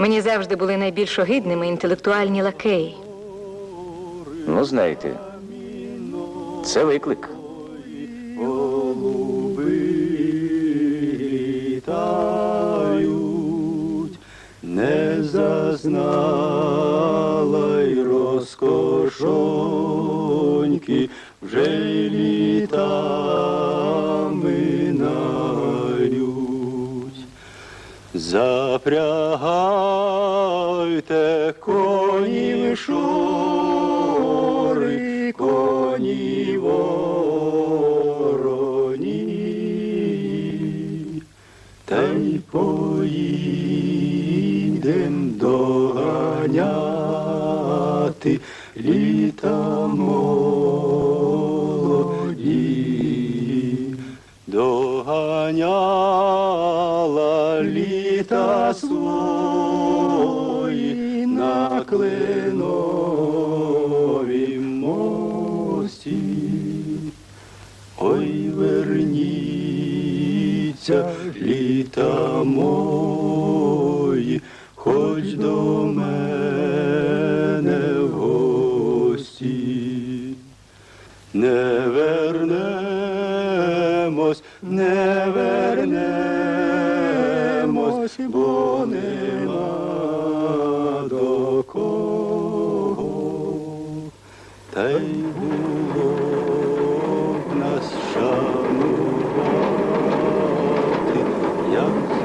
Мені завжди були найбільш огидними інтелектуальні лакеї. Ну, знаєте, це виклик. Літають, не зазнала й розкошоньки, вже й Запрягайте коні в коні вороні, та й поїдем доганяти літа Доганяла літа свої на кленовім мості. Ой, верніться літа мої, хоч до мене в гості. Не вернемось, не вернемось, бо нема до кого. Та й було б нас шанувати, як